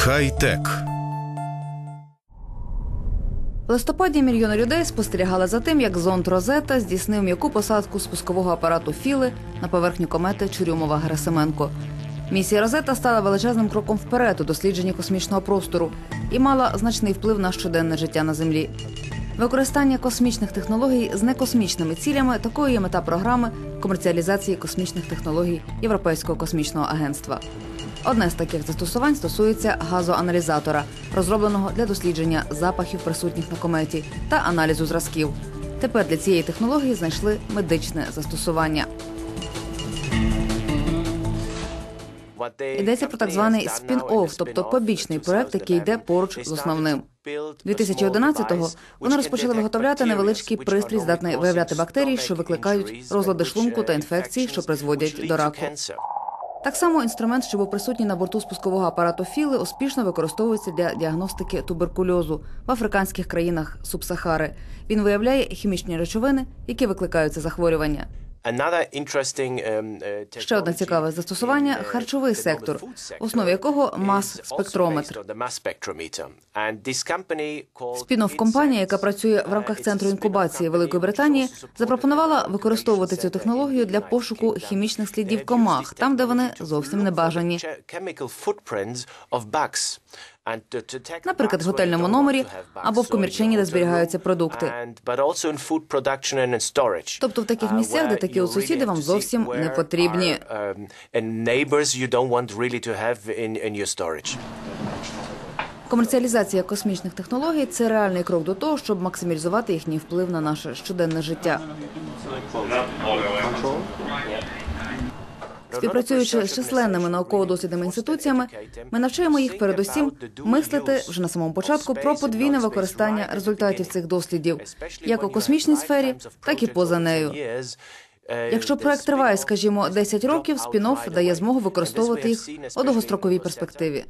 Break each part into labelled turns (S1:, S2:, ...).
S1: Хай-тек.
S2: В листопаді мільйони людей спостерігали за тим, як зонд Розета здійснив м'яку посадку спускового апарату Філи на поверхню комети Чурюмова Герасименко. Місія Розета стала величезним кроком вперед у дослідженні космічного простору і мала значний вплив на щоденне життя на землі. Використання космічних технологій з некосмічними цілями такою є мета програми комерціалізації космічних технологій Європейського космічного агентства. Одне з таких застосувань стосується газоаналізатора, розробленого для дослідження запахів, присутніх на кометі, та аналізу зразків. Тепер для цієї технології знайшли медичне застосування. Йдеться про так званий спін-офф, тобто побічний проект, який йде поруч з основним. 2011-го вони розпочали виготовляти невеличкий пристрій, здатний виявляти бактерії, що викликають розлади шлунку та інфекції, що призводять до раку. Так само інструмент, що був присутній на борту спускового апарату Філи, успішно використовується для діагностики туберкульозу в африканських країнах Субсахари. Він виявляє хімічні речовини, які викликають це захворювання. Ще одне цікаве застосування харчовий сектор, в основі якого мас-спектрометр. Спінов компанія, яка працює в рамках центру інкубації Великої Британії, запропонувала використовувати цю технологію для пошуку хімічних слідів комах, там де вони зовсім не бажані.
S3: Наприклад, в готельному номері або в комірчині, де зберігаються продукти.
S2: Тобто в таких місцях, де такі от сусіди вам зовсім не потрібні. Комерціалізація космічних технологій це реальний крок до того, щоб максимізувати їхній вплив на наше щоденне життя. Співпрацюючи з численними науково-дослідними інституціями, ми навчаємо їх передусім мислити вже на самому початку про подвійне використання результатів цих дослідів, як у космічній сфері, так і поза нею. Якщо проект триває, скажімо, 10 років, спін-офф дає змогу використовувати їх у довгостроковій перспективі.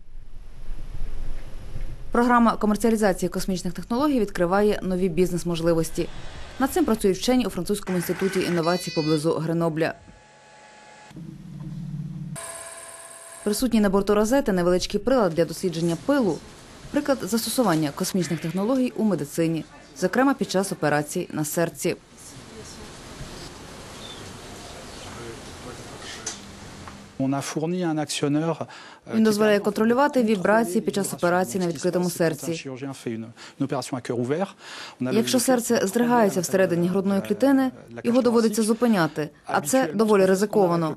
S2: Програма комерціалізації космічних технологій відкриває нові бізнес-можливості. Над цим працюють вчені у французькому інституті інновацій поблизу Гренобля. Присутній на борту розети невеличкий прилад для дослідження пилу, приклад застосування космічних технологій у медицині, зокрема під час операцій на серці. Він дозволяє контролювати вібрації під час операції на відкритому серці. Якщо серце здригається всередині грудної клітини, його доводиться зупиняти, а це доволі ризиковано.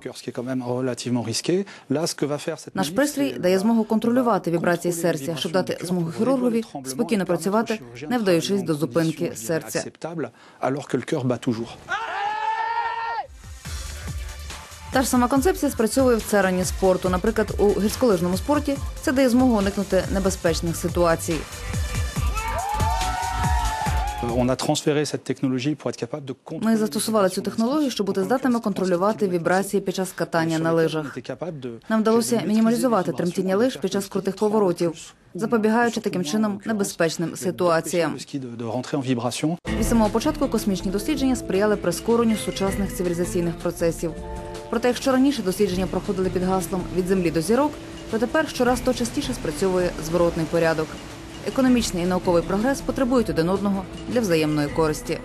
S2: Наш пристрій дає змогу контролювати вібрації серця, щоб дати змогу хірургові спокійно працювати, не вдаючись до зупинки серця. Та ж сама концепція спрацьовує в царині спорту. Наприклад, у гірськолижному спорті це дає змогу уникнути небезпечних ситуацій. Ми застосували цю технологію, щоб бути здатними контролювати вібрації під час катання на лижах. Нам вдалося мінімалізувати тремтіння лиж під час крутих поворотів, запобігаючи таким чином небезпечним ситуаціям. Від самого початку космічні дослідження сприяли прискоренню сучасних цивілізаційних процесів. Проте, якщо раніше дослідження проходили під гаслом від землі до зірок, то тепер щораз то частіше спрацьовує зворотний порядок. Економічний і науковий прогрес потребують один одного для взаємної користі.